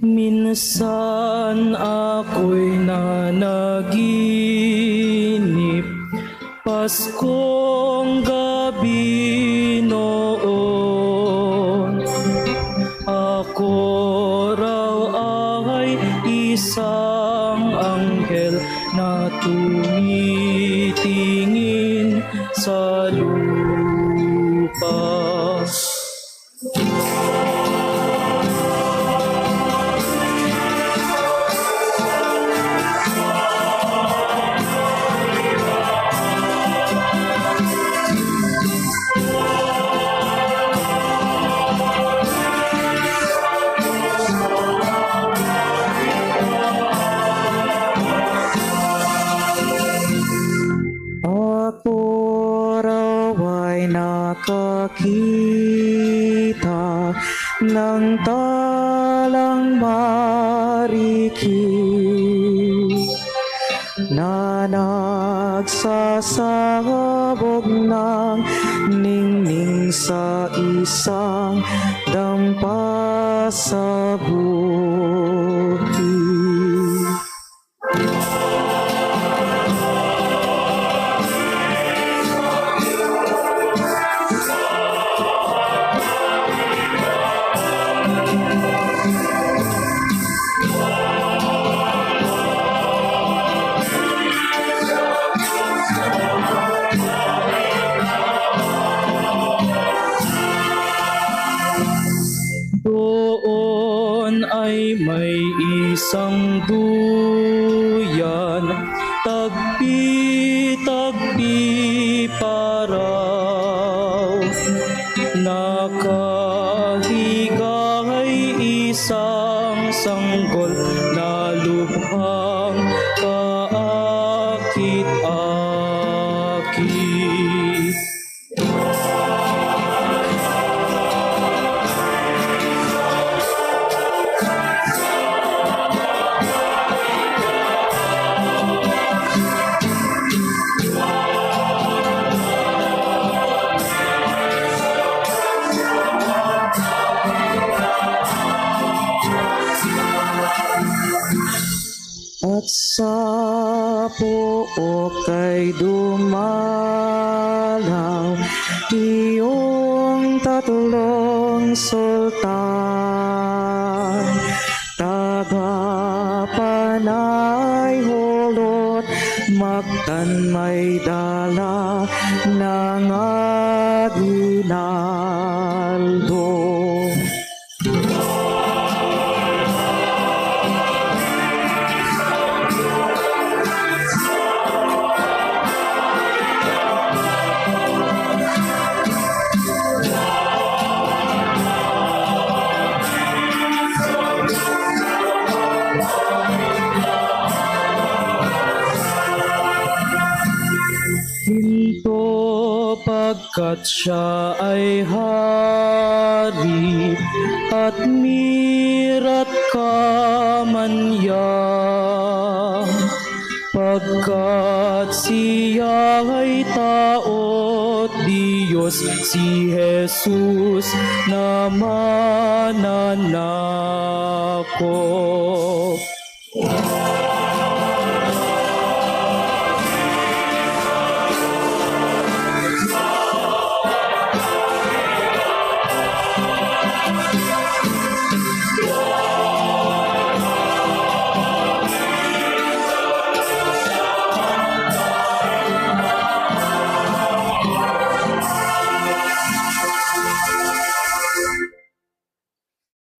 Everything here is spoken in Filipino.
Minsan ako'y nanaginip. Paskong gabi noon Ako raw ay isang anghel na tumitingin sa lupa nakakita ng talang marikit na nagsasabog ng ningning sa isang dampa sa bukid. Ay may isang duyan Tagpi-tagpi paraw Nakahiga ay isang sanggol pook ay dumalaw iyong tatlong sultan. Tagapanay hulot Magtan may dala ng aginaldo Hinto pagkat siya ay hari at mirat kamanyang pagkat siya ay taot Diyos si Jesus na mananako. です。